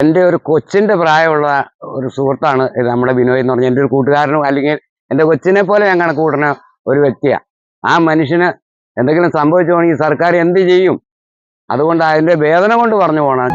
എന്റെ ഒരു കൊച്ചിന്റെ പ്രായമുള്ള ഒരു സുഹൃത്താണ് നമ്മുടെ ബിനോയ് എന്ന് പറഞ്ഞ എന്റെ ഒരു കൂട്ടുകാരനും അല്ലെങ്കിൽ എന്റെ കൊച്ചിനെ പോലെ ഞാൻ കണക്ക് കൂട്ടുന്ന ഒരു വ്യക്തിയാണ്. ആ മനുഷ്യന് എന്തെങ്കിലും സംഭവിച്ചുവാണെങ്കിൽ സർക്കാർ എന്ത് ചെയ്യും? അതുകൊണ്ട് അതിന്റെ വേദന കൊണ്ട് പറഞ്ഞു പോകണം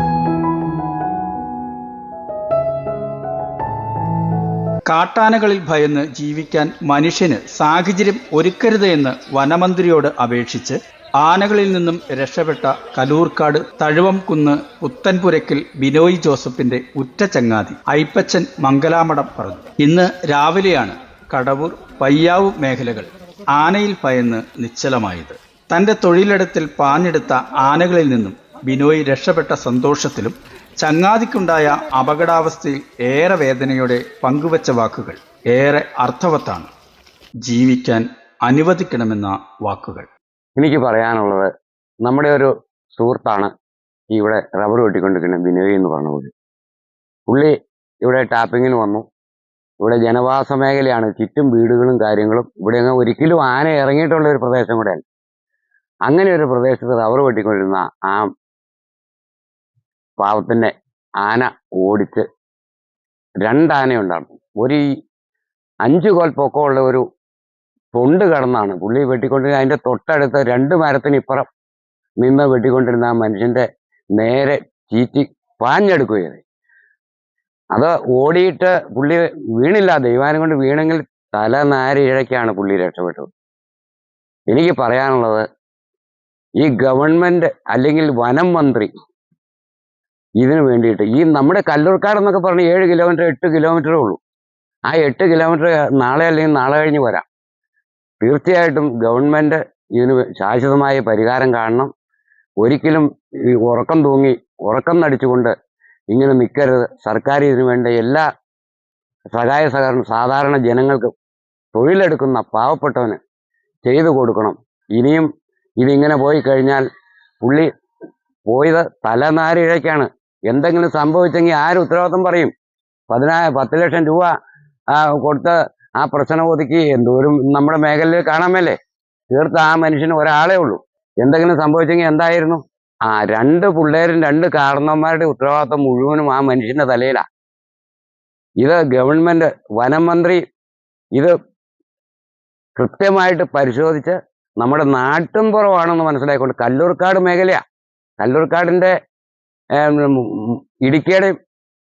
കാട്ടാനകളിൽ ഭയന്ന് ജീവിക്കാൻ മനുഷ്യന് സാഹചര്യം ഒരുക്കരുത് എന്ന് വനമന്ത്രിയോട് അപേക്ഷിച്ച് ആനകളിൽ നിന്നും രക്ഷപ്പെട്ട കലൂർക്കാട് തഴുവംകുന്ന് പുത്തൻപുരക്കിൽ ബിനോയ് ജോസഫിന്റെ ഉറ്റ ചങ്ങാതി ഐപ്പച്ചൻ മംഗലാമഠം പറഞ്ഞു. ഇന്ന് രാവിലെയാണ് കടവൂർ പയ്യാവു മേഖലകൾ ആനയിൽ പയന്ന് നിശ്ചലമായത്. തന്റെ തൊഴിലിടത്തിൽ പാഞ്ഞെടുത്ത ആനകളിൽ നിന്നും ബിനോയ് രക്ഷപ്പെട്ട സന്തോഷത്തിലും ചങ്ങാതിക്കുണ്ടായ അപകടാവസ്ഥയിൽ ഏറെ വേദനയോടെ പങ്കുവച്ച വാക്കുകൾ ഏറെ അർത്ഥവത്താണ്. ജീവിക്കാൻ അനുവദിക്കണമെന്ന വാക്കുകൾ. എനിക്ക് പറയാനുള്ളത് നമ്മുടെ ഒരു സുഹൃത്താണ് ഇവിടെ റബ്ബർ വെട്ടിക്കൊണ്ടിരിക്കുന്ന ബിനോയ് എന്ന് പറഞ്ഞ പുള്ളി. പുള്ളി ഇവിടെ ടാപ്പിങ്ങിന് വന്നു. ഇവിടെ ജനവാസ മേഖലയാണ്. ചുറ്റും വീടുകളും കാര്യങ്ങളും ഇവിടെ അങ്ങ് ഒരിക്കലും ആന ഇറങ്ങിയിട്ടുള്ള ഒരു പ്രദേശം കൂടെയല്ല അങ്ങനെ ഒരു പ്രദേശത്ത് റബ്ബർ വെട്ടിക്കൊണ്ടിരുന്ന ആ പാവത്തിന്റെ ആന ഓടിച്ച് രണ്ടാനയുണ്ടായിരുന്നു. ഒരു അഞ്ച് കോൽ പൊക്കമുള്ള ഒരു തൊണ്ട് കടന്നാണ്. പുള്ളി വെട്ടിക്കൊണ്ടിരുന്ന അതിന്റെ തൊട്ടടുത്ത് രണ്ട് മരത്തിന് ഇപ്പുറം നിന്ന് വെട്ടിക്കൊണ്ടിരുന്ന ആ മനുഷ്യന്റെ നേരെ ചീറ്റി പാഞ്ഞെടുക്കുകയത് അത് ഓടിയിട്ട് പുള്ളി വീണില്ല. ദൈവാനം കൊണ്ട് വീണെങ്കിൽ തല നാരി ഇഴയ്ക്കാണ് പുള്ളി രക്ഷപ്പെട്ടത്. എനിക്ക് പറയാനുള്ളത് ഈ ഗവൺമെന്റ് അല്ലെങ്കിൽ വനം മന്ത്രി ഇതിനു വേണ്ടിയിട്ട് ഈ നമ്മുടെ കല്ലൂർക്കാട് എന്നൊക്കെ പറഞ്ഞ് ഏഴ് കിലോമീറ്റർ എട്ട് കിലോമീറ്ററേ ഉള്ളൂ. ആ എട്ട് കിലോമീറ്റർ നാളെ അല്ലെങ്കിൽ നാളെ കഴിഞ്ഞ് വരാം. തീർച്ചയായിട്ടും ഗവൺമെന്റ് ഇതിന് ശാശ്വതമായ പരിഹാരം കാണണം. ഒരിക്കലും ഈ ഉറക്കം തൂങ്ങി ഉറക്കം നടിച്ചുകൊണ്ട് ഇങ്ങനെ നിൽക്കരുത് സർക്കാർ ഇതിനു വേണ്ട എല്ലാ സഹായ സഹകരണം സാധാരണ ജനങ്ങൾക്ക് തൊഴിലെടുക്കുന്ന പാവപ്പെട്ടവന് ചെയ്തു കൊടുക്കണം. ഇനിയും ഇതിങ്ങനെ പോയി കഴിഞ്ഞാൽ പുള്ളി പോയത് തലനാരിഴയ്ക്കാണ്. എന്തെങ്കിലും സംഭവിച്ചെങ്കിൽ ആര് ഉത്തരവാദിത്വം പറയും? പതിനാ പത്ത് ലക്ഷം രൂപ കൊടുത്ത കൊടുത്ത് ആ പ്രശ്നം ഒതുക്കി എന്തോരം നമ്മുടെ മേഖലയിൽ കാണാമല്ലേ തീർത്ത് ആ മനുഷ്യന് ഒരാളേ ഉള്ളൂ. എന്തെങ്കിലും സംഭവിച്ചെങ്കിൽ എന്തായിരുന്നു? ആ രണ്ട് പിള്ളേരും രണ്ട് കാരണവന്മാരുടെ ഉത്തരവാദിത്വം മുഴുവനും ആ മനുഷ്യന്റെ തലയിലാ. ഇത് ഗവൺമെന്റ് വനം മന്ത്രി ഇത് കൃത്യമായിട്ട് പരിശോധിച്ച് നമ്മുടെ നാട്ടും പുറവാണെന്ന് മനസ്സിലാക്കിക്കൊണ്ട് കല്ലൂർക്കാട് മേഖലയാ. കല്ലൂർക്കാടിന്റെ ഇടുക്കിയുടെ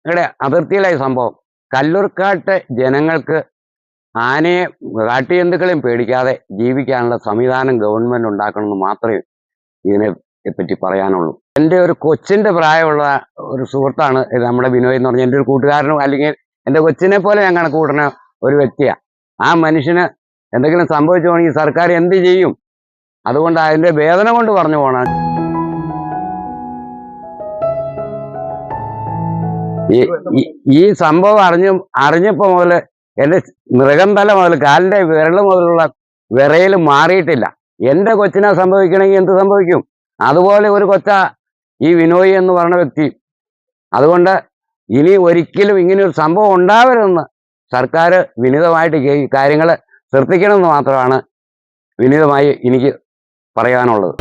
യുടെ അതിർത്തിയിലായി സംഭവം. കല്ലൂർക്കാട്ടെ ജനങ്ങൾക്ക് ആനയെ കാട്ടിയന്തുക്കളെയും പേടിക്കാതെ ജീവിക്കാനുള്ള സംവിധാനം ഗവൺമെന്റ് ഉണ്ടാക്കണമെന്ന് മാത്രമേ ഇതിനെ പറ്റി പറയാനുള്ളൂ. എന്റെ ഒരു കൊച്ചിന്റെ പ്രായമുള്ള ഒരു സുഹൃത്താണ് നമ്മുടെ വിനോയ് എന്ന് പറഞ്ഞ എന്റെ ഒരു കൂട്ടുകാരനും അല്ലെങ്കിൽ എന്റെ കൊച്ചിനെ പോലെ ഞാൻ കണക്കൂട്ടുന്ന ഒരു വ്യക്തിയാണ് ആ മനുഷ്യന് എന്തെങ്കിലും സംഭവിച്ചു പോകണമെങ്കിൽ സർക്കാർ എന്ത് ചെയ്യും? അതുകൊണ്ട് അതിന്റെ വേദന കൊണ്ട് പറഞ്ഞു പോകണം ഈ സംഭവം അറിഞ്ഞു അറിഞ്ഞപ്പോ മുതൽ എന്റെ മൃഗം തല മുതൽ കാലിന്റെ വിരൽ മുതലുള്ള വിറയൽ മാറിയിട്ടില്ല. എന്റെ കൊച്ചിനെ സംഭവിക്കണമെങ്കിൽ എന്ത് സംഭവിക്കും? അതുപോലെ ഒരു കൊച്ച ഈ വിനോയ് എന്ന് പറഞ്ഞ വ്യക്തി. അതുകൊണ്ട് ഇനി ഒരിക്കലും ഇങ്ങനെയൊരു സംഭവം ഉണ്ടാവരുതെന്ന് സർക്കാർ വിനിതമായിട്ട് ഈ കാര്യങ്ങൾ ശ്രദ്ധിക്കണമെന്ന് മാത്രമാണ് വിനീതമായി എനിക്ക് പറയാനുള്ളത്.